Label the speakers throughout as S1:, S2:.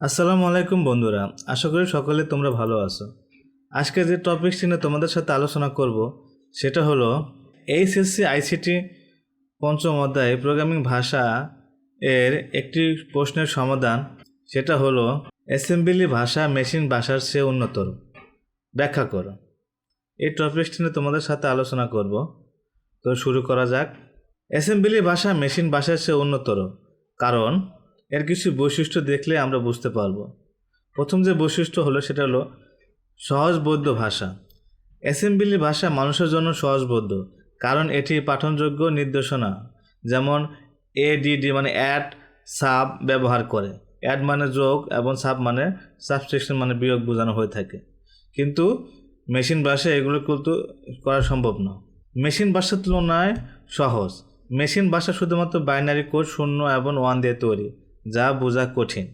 S1: আসসালামু আলাইকুম বন্ধুরা, আশা করি সকলে তোমরা ভালো আছো। আজকে যে টপিকটি নিয়ে তোমাদের সাথে আলোচনা করব, সেটা হলো এইচএসসি আইসিটি পঞ্চম অধ্যায় প্রোগ্রামিং ভাষা এর একটি প্রশ্নের সমাধান, সেটা হলো অ্যাসেম্বলি ভাষা মেশিন ভাষার চেয়ে উন্নতর। ব্যাখ্যা করো। এই টপিকটি নিয়ে তোমাদের সাথে আলোচনা করব। তো শুরু করা যাক। অ্যাসেম্বলি ভাষা মেশিন ভাষার চেয়ে উন্নতর, কারণ এর কিছু বৈশিষ্ট্য দেখলে আমরা বুঝতে পারব। প্রথম যে বৈশিষ্ট্য হলো সেটা হলো সহজবোধ্য ভাষা। অ্যাসেম্বলি ভাষা মানুষের জন্য সহজবোধ্য কারণ এটি পাঠনযোগ্য নির্দেশনা, যেমন এডিডি মানে অ্যাড, সাব ব্যবহার করে। অ্যাড মানে যোগ এবং সাব মানে সাবস্ট্রেকশন মানে বিয়োগ বোঝানো হয়ে থাকে। কিন্তু মেশিন ভাষায় এগুলো কিন্তু করা সম্ভব না। মেশিন ভাষার তুলনায় সহজ। মেশিন ভাষা শুধুমাত্র বাইনারি কোড শূন্য এবং ওয়ান দিয়ে তৈরি। যা বোঝা কঠিন।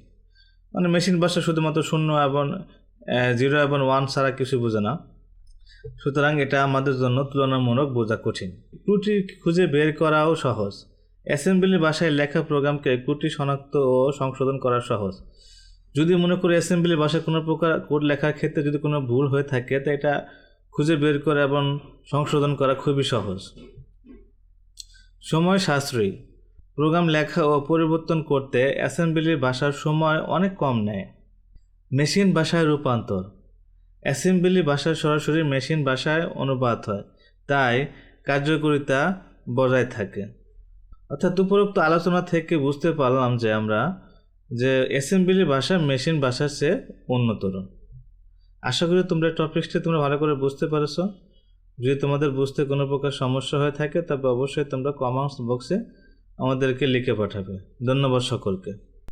S1: মানে মেশিন ভাষা শুধুমাত্র শূন্য এবং জিরো এবং ওয়ান ছাড়া কিছু বোঝে না। সুতরাং এটা আমাদের জন্য তুলনামূলক বোঝা কঠিন। ত্রুটি খুঁজে বের করাও সহজ। অ্যাসেম্বলি ভাষায় লেখা প্রোগ্রামকে ত্রুটি শনাক্ত ও সংশোধন করা সহজ। যদি মনে করি অ্যাসেম্বলি ভাষায় কোনো প্রকার কোড লেখার ক্ষেত্রে যদি কোনো ভুল হয়ে থাকে, তো এটা খুঁজে বের করা এবং সংশোধন করা খুবই সহজ। সময় সাশ্রয়ী। প্রোগ্রাম লেখা ও পরিবর্তন করতে অ্যাসেম্বলির ভাষার সময় অনেক কম নেয়। মেশিন ভাষায় রূপান্তর। অ্যাসেম্বলি ভাষায় সরাসরি মেশিন ভাষায় অনুবাদ হয়, তাই কার্যকারিতা বজায় থাকে। অর্থাৎ উপরোক্ত আলোচনা থেকে বুঝতে পারলাম যে আমরা, যে অ্যাসেম্বলি ভাষা মেশিন ভাষার চেয়ে উন্নতর আশা করি তোমরা টপিক্সটি তোমরা ভালো করে বুঝতে পারছ। যদি তোমাদের বুঝতে কোনো প্রকার সমস্যা হয়ে থাকে, তবে অবশ্যই তোমরা কমেন্টস বক্সে আমাদেরকে লিখে পাঠাবে। ধন্যবাদ সকলকে।